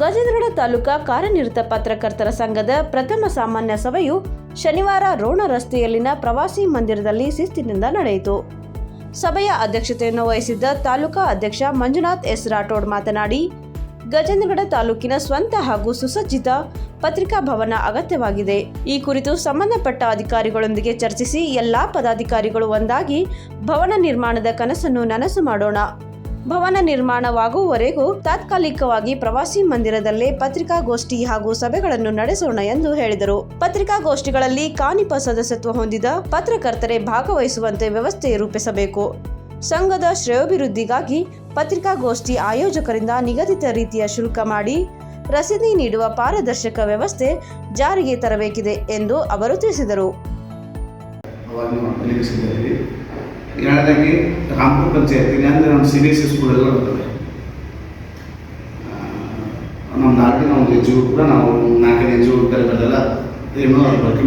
ಗಜೇಂದ್ರಗಡ ತಾಲೂಕಾ ಕಾರ್ಯನಿರತ ಪತ್ರಕರ್ತರ ಸಂಘದ ಪ್ರಥಮ ಸಾಮಾನ್ಯ ಸಭೆಯು ಶನಿವಾರ ರೋಣ ರಸ್ತೆಯಲ್ಲಿನ ಪ್ರವಾಸಿ ಮಂದಿರದಲ್ಲಿ ಶಿಸ್ತಿನಿಂದ ನಡೆಯಿತು. ಸಭೆಯ ಅಧ್ಯಕ್ಷತೆಯನ್ನು ವಹಿಸಿದ್ದ ತಾಲೂಕಾ ಅಧ್ಯಕ್ಷ ಮಂಜುನಾಥ್ ಎಸ್. ರಾಠೋಡ್ ಮಾತನಾಡಿ ಗಜೇಂದ್ರಗಡ ತಾಲೂಕಿನ ಸ್ವಂತ ಹಾಗೂ ಸುಸಜ್ಜಿತ ಪತ್ರಿಕಾ ಭವನ ಅಗತ್ಯವಾಗಿದೆ. ಈ ಕುರಿತು ಸಂಬಂಧಪಟ್ಟ ಅಧಿಕಾರಿಗಳೊಂದಿಗೆ ಚರ್ಚಿಸಿ ಎಲ್ಲಾ ಪದಾಧಿಕಾರಿಗಳು ಒಂದಾಗಿ ಭವನ ನಿರ್ಮಾಣದ ಕನಸನ್ನು ನನಸು ಮಾಡೋಣ. ಭವನ ನಿರ್ಮಾಣವಾಗುವವರೆಗೂ ತಾತ್ಕಾಲಿಕವಾಗಿ ಪ್ರವಾಸಿ ಮಂದಿರದಲ್ಲೇ ಪತ್ರಿಕಾಗೋಷ್ಠಿ ಹಾಗೂ ಸಭೆಗಳನ್ನು ನಡೆಸೋಣ ಎಂದು ಹೇಳಿದರು. ಪತ್ರಿಕಾಗೋಷ್ಠಿಗಳಲ್ಲಿ ಕಾನಿಪ ಸದಸ್ಯತ್ವ ಹೊಂದಿದ ಪತ್ರಕರ್ತರೇ ಭಾಗವಹಿಸುವಂತೆ ವ್ಯವಸ್ಥೆ ರೂಪಿಸಬೇಕು. ಸಂಘದ ಶ್ರೇಯೋಭಿವೃದ್ಧಿಗಾಗಿ ಪತ್ರಿಕಾಗೋಷ್ಠಿ ಆಯೋಜಕರಿಂದ ನಿಗದಿತ ರೀತಿಯ ಶುಲ್ಕ ಮಾಡಿ ರಸೀದಿ ನೀಡುವ ಪಾರದರ್ಶಕ ವ್ಯವಸ್ಥೆ ಜಾರಿಗೆ ತರಬೇಕಿದೆ ಎಂದು ಅವರು ತಿಳಿಸಿದರು. ಎರಡನೇದಾಗಿ ರಾಮಪುರ ಪಂಚಾಯತಿ ಅಂದರೆ ನಮ್ಮ C B S C school ಎಲ್ಲ ಬರ್ತದೆ ನಮ್ಮ ನಾಲ್ಕಿನ ಒಂದು ಎನ್ ಜಿ ಕೂಡ ನಾವು ನಾಲ್ಕನೇ ಎನ್ ಜಿ ಒ ಬೇರೆ ಬೇರೆಲ್ಲ ಏನೋ ಬಳಕೆ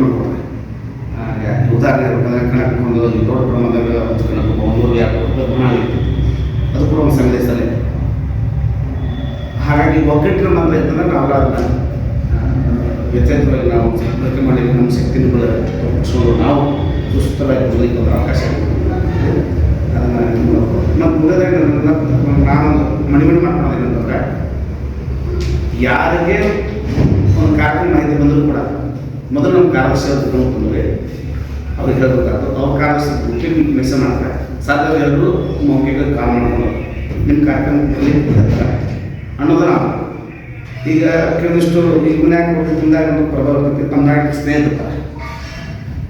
ಯಾ- ಉದಾಹರಣೆ ಹೇಳ್ಬೇಕಂದ್ರೆ ಕಣಕ್ಕೆ ಒಂದು ದೊಡ್ಡ ಪ್ರಮಾಣದಾಗ ಒಂದು ಕಣಕ್ಕೆ ಒಂದು ಎರಡು ಆಗಿತ್ತು. ಅದು ಕೂಡ ಒಂದು ಸಂಘ ಹೆಸರೇ ಹಾಗಾಗಿ ಒಗ್ಗಟ್ಟಿನ ಮಂತ್ರ ಇರ್ತಂದ್ರೆ ನಾವು ಅದನ್ನ ವ್ಯತ್ಯಾಸವಾಗಿ ನಾವು ಬಳಕೆ ಮಾಡಿ ನಮ್ಮ ಶಕ್ತಿನ ಬಳಕೆ ನಾವು ಸುಸ್ಥರಾಗಿ ಬದಲಿಕ್ಕೆ ಒಂದು ಅವಕಾಶ ಮತ್ತು ಮುಗಿದಾಗ ನಾನು ಮಣಿಮಣಿ ಮಾಡ್ಕೊಳ್ಳೋದು ಯಾರಿಗೆ ಒಂದು ಕಾರ್ಯಕ್ರಮ ಮಾಹಿತಿ ಬಂದರೂ ಕೂಡ ಮೊದಲು ನಮ್ಮ ಅವ್ರು ತಿಳ್ಕೊಂಡ್ರೆ ಅವ್ರಿಗೆ ಹೇಳ್ಬೇಕಾಗ್ತದೆ. ಅವ್ರ ಕಾರ್ಯದರ್ಶಿ ಮುಖ್ಯ ಮೆಸೇಜ್ ಮಾಡ್ತಾರೆ. ಸಾಧ್ಯ ಎಲ್ಲರೂ ಮೌಖಿಕ ಕಾಲ್ ನಿಮ್ಮ ಕಾರ್ಯಕ್ರಮದಲ್ಲಿ ಅನ್ನೋದನ್ನ ಈಗ ಕೆಲವೊಂದಿಷ್ಟು ಈಗ ಮನ್ಯಾಗ ಒಂದು ಪ್ರಭಾವ ಇರ್ತೈತಿ ತಮ್ಮದಾಗ ಸ್ನೇಹಿತರ್ತಾರೆ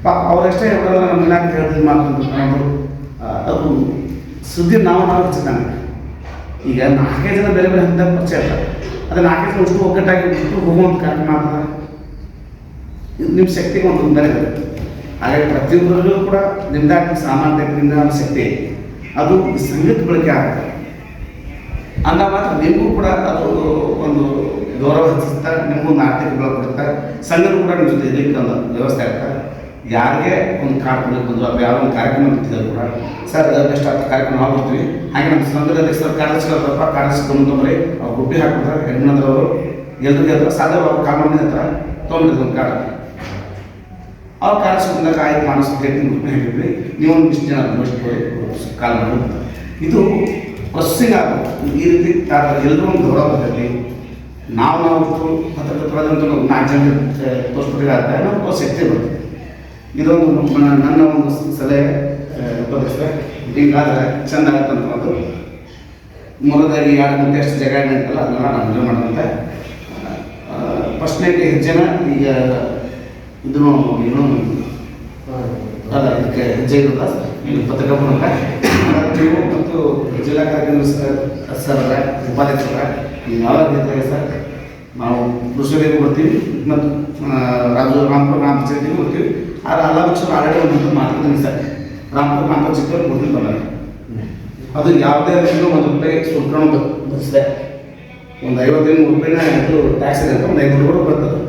ಪಾಪ ಅವರಷ್ಟೇ ನಮ್ಮ ಮನ್ಯಾಗ ಹೇಳಿದ್ರು ಮಾತು ಆ, ಅದು ಸುದ್ದಿ ನಾವು ನಾವು ಈಗ ನಾಲ್ಕೈದು ಜನ ಬೇರೆ ಬೇರೆ ಹಂತ ಪರಿಚಯ ಇಲ್ಲ. ಅದು ನಾಲ್ಕೈದು ಜನ ಅಷ್ಟು ಒಗ್ಗಟ್ಟಾಗಿ ಬಿಟ್ಟು ಹೋಗುವಂಥ ಕಾರ್ಯಕ್ರಮ ಆಗ್ತದೆ ನಿಮ್ಮ ಶಕ್ತಿಗೆ ಒಂದು ತೊಂದರೆ ಇದೆ ಹಾಗಾಗಿ ಪ್ರತಿಯೊಬ್ಬರಲ್ಲೂ ಕೂಡ ನಿಮ್ದಾಗ ಸಾಮರ್ಥ್ಯದಿಂದ ಶಕ್ತಿ ಅದು ಸಂಗೀತ ಬಳಕೆ ಆಗುತ್ತೆ. ಅಂದ ಮಾತ್ರ ನಿಮಗೂ ಕೂಡ ಅದು ಒಂದು ಗೌರವ ಹೆಚ್ಚಿಸ್ತಾ, ನಿಮಗೂ ಒಂದು ಆರ್ಥಿಕ ಬಲ ಕೊಡುತ್ತೆ ಸಂಘನೂ ಕೂಡ ನಿಮ್ಮ ಜೊತೆ ಇರಲಿಕ್ಕೆ ಒಂದು ವ್ಯವಸ್ಥೆ ಆಗುತ್ತೆ? ಯಾರಿಗೆ ಒಂದು ಕಾರ್ಡ್ ಕೊಡಬೇಕು ಬಂದು ಅಥವಾ ಯಾರೋ ಒಂದು ಕಾರ್ಯಕ್ರಮ ಬಿಟ್ಟಿದ್ರು ಕೂಡ, ಸರ್ ಎಷ್ಟು ಆಗ್ತದೆ ಕಾರ್ಯಕ್ರಮ ನಾವು ಬರ್ತೀವಿ ಹಾಗೆ ನಮ್ಮ ಸಂಘದ ಸರ್ ಕಾರ್ಯದರ್ಶಿಗಳಪ್ಪ ಕಾರ್ಯದರ್ಶಿಗಳು ಬಂದ್ರೆ ಅವ್ರು ಗುಬ್ಬಿ ಹಾಕ್ಬಿಟ್ರೆ ಹೆಣ್ಣದ್ರವರು ಎಲ್ರಿಗೆ ಹತ್ರ ಸಾಧ್ಯ ಕಾಲ್ ಹತ್ರ ತೊಗೊಂಡಿದ್ದು ಒಂದು ಕಾರ್ಡ್ ಅವ್ರ ಕಾರ್ಯದರ್ಶಿ ಬಂದಾಗ ಆಯ್ತು ನಾನು ಕೇಳ್ತೀನಿ ಗುಬ್ಬಿ ಹಾಕಿದ್ವಿ ನೀವು ಒಂದು ಇಷ್ಟು ಜನ ನೋಡಿ ಕಾಲ್ ಇದು ಪ್ರೊಸೆಸಿಂಗ್ ಆಗಬೇಕು ಈ ರೀತಿ ಎಲ್ಲರೂ ಒಂದು ಗೌರವ ಬರಲಿ ನಾವು ನಾವು ಹತ್ರ ನಾವು ನಾಲ್ಕು ಜನ ತೋರಿಸ್ಬಿಟ್ಟಿಗೆ ಆಗ್ತದೆ ನಾವು ಶಕ್ತಿ ಬರ್ತದೆ ಇದೊಂದು ನನ್ನ ಒಂದು ಸಲಹೆ ಉಪದೇಶ. ಹಿಂಗಾದ್ರೆ ಚೆಂದ ಆಗುತ್ತೆ ಅಂತ ಒಂದು. ಮೊದಲಾಗಿ ಎರಡು ಮುಂದೆ ಎಷ್ಟು ಜಾಗ ನಿಂತಲ್ಲ ಅದನ್ನ ನಾನು ಎಂಜಾಯ್ ಮಾಡುವಂತೆ ಫಸ್ಟ್ನೇ ಹೆಜ್ಜೆನ ಈಗ ಇದನ್ನು ಏನು ಅದ ಅದಕ್ಕೆ ಹೆಜ್ಜೆ ಇರುತ್ತ? ಇಲ್ಲಿ ಪತ್ರಿಕಾ ಮೂಲಕ ನೀವು ಮತ್ತು ಜಿಲ್ಲಾ ಕಾರ್ಯಕ್ರಮ ಸರ್ ಸರ್ ಉಪಾಧ್ಯಕ್ಷರ ಯಾವ ರೀತಿಯಾಗಿ ಸರ್, ನಾವು ಕೃಷಿಗೆ ಬರ್ತೀವಿ. ಮತ್ತು ರಾಜ್ಯ ರಾಜು, ರಾಮಪುರ ಗ್ರಾಮ ಪಂಚಾಯತಿಗೆ ಬರ್ತೀವಿ. ಆದ್ರೆ ಅಲ್ಲ ಪಕ್ಷರು ಆಲ್ರೆಡಿ ಒಂದು ಮಾತಾಡಿದ್ರು ಸರ್ ರಾಮಪುರ ಗ್ರಾಮ ಚಿಕ್ಕವರು ಕೊಡ್ತೀನಿ ಬಂದಾಗ ಅದು ಯಾವುದೇ ರೀತಿಯೂ ಒಂದು ರೂಪಾಯಿ ಶುಲ್ಕವನ್ನು ಬಸ್ಸಿದೆ ಒಂದು ಐವತ್ತೈದು ನೂರು ರೂಪಾಯಿನ ಇದು ಟ್ಯಾಕ್ಸ್ ಇದೆ ಅಂತ ಒಂದು ಐನೂರು ರೂಪಾಯಿ ಬರ್ತದೆ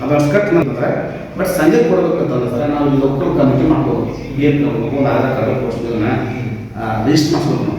ಅದನ್ನು ಕಟ್ ನಂತರ ಬಟ್ ಸಂಜೆ ಕೊಡ್ಬೇಕಂತಂದ್ರೆ ಸರ್ ನಾವು ಲೋಕಲ್ ಕಮಿಟಿ ಮಾಡ್ಬೋದು ಏನು ಒಂದು ಆಧಾರ್ ಕಾರ್ಡ್ ಕೊಡ್ಸೋದನ್ನ ರಿಜಿಸ್ಟರ್ ಮಾಡಿಸ್ಬೇಕು